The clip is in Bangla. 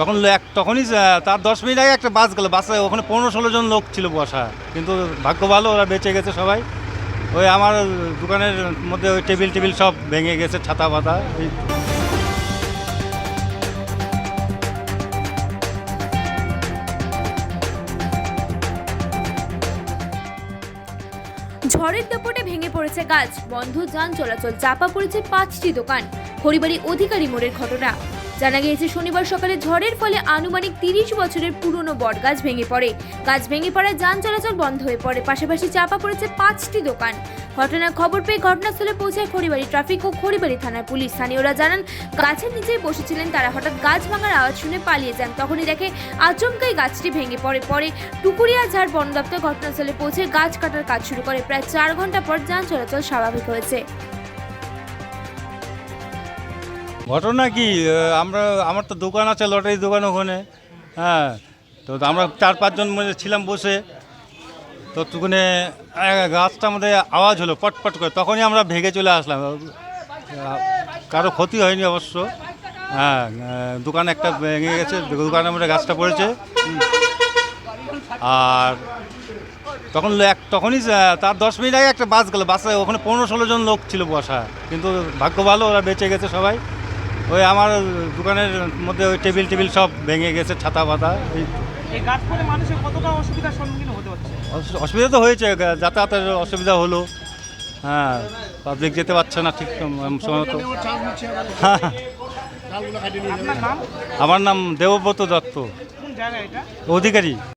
তখন এক তখনই তার দশ মিনিট আগে একটা বাস গেল। বাসে ওখানে পনেরো ষোলো জন লোক ছিল বসা। কিন্তু ভাগ্য ভালো, ওরা বেঁচে গেছে সবাই। ওই আমার দোকানের মধ্যে ওই টেবিল টেবিল সব ভেঙে গেছে, ছাতা পাতা ঝড়ের দাপটে ভেঙে পড়েছে গাছ। বন্ধ যান চলাচল, চাপা পড়েছে পাঁচটি দোকান। খড়িবাড়ি অধিকারী মোড়ের ঘটনা। জানা গিয়েছে, শনিবার সকালে ঝড়ের ফলে আনুমানিক তিরিশ বছরের পুরনো বট গাছ ভেঙে পড়ে। গাছ ভেঙে পড়ায় যান চলাচল বন্ধ হয়ে পড়ে। পাশাপাশি চাপা পড়েছে পাঁচটি দোকান। ঘটনার খবর পেয়ে ঘটনাস্থলে পৌঁছায় খড়িবাড়ি ট্রাফিক ও খড়িবাড়ি থানার পুলিশ। স্থানীয়রা জানান, গাছের নিচেই বসেছিলেন তারা। হঠাৎ গাছ ভাঙার আওয়াজ শুনে পালিয়ে যান। তখনই দেখে আচমকাই গাছটি ভেঙে পড়ে। পরে টুকুরিয়া ঝাড় বন দপ্তর ঘটনাস্থলে পৌঁছে গাছ কাটার কাজ শুরু করে। প্রায় চার ঘণ্টা পর যান চলাচল স্বাভাবিক হয়েছে। ঘটনা কি? আমরা, আমার তো দোকান আছে লটারি দোকান ওখানে। হ্যাঁ তো আমরা চার পাঁচজন মধ্যে ছিলাম বসে। তো তখন গাছটা আমাদের আওয়াজ হলো, পটপট করে। তখনই আমরা ভেঙে চলে আসলাম। কারও ক্ষতি হয়নি অবশ্য। হ্যাঁ দোকান একটা ভেঙে গেছে দোকানের মধ্যে গাছটা পড়েছে। আর তখন এক, তখনই তার দশ মিনিট আগে একটা বাস গেল। বাসে ওখানে পনেরো ষোলো জন লোক ছিল বসা কিন্তু ভাগ্য ভালো, ওরা বেঁচে গেছে সবাই। ওই আমার দোকানের মধ্যে ওই টেবিল টেবিল সব ভেঙে গেছে ছাতা পাতা অসুবিধা তো হয়েছে যাতায়াতের অসুবিধা হলো। হ্যাঁ পাবলিক যেতে পারছে না ঠিক সময় হ্যাঁ, আমার নাম দেবব্রত দত্ত। অধিকারী।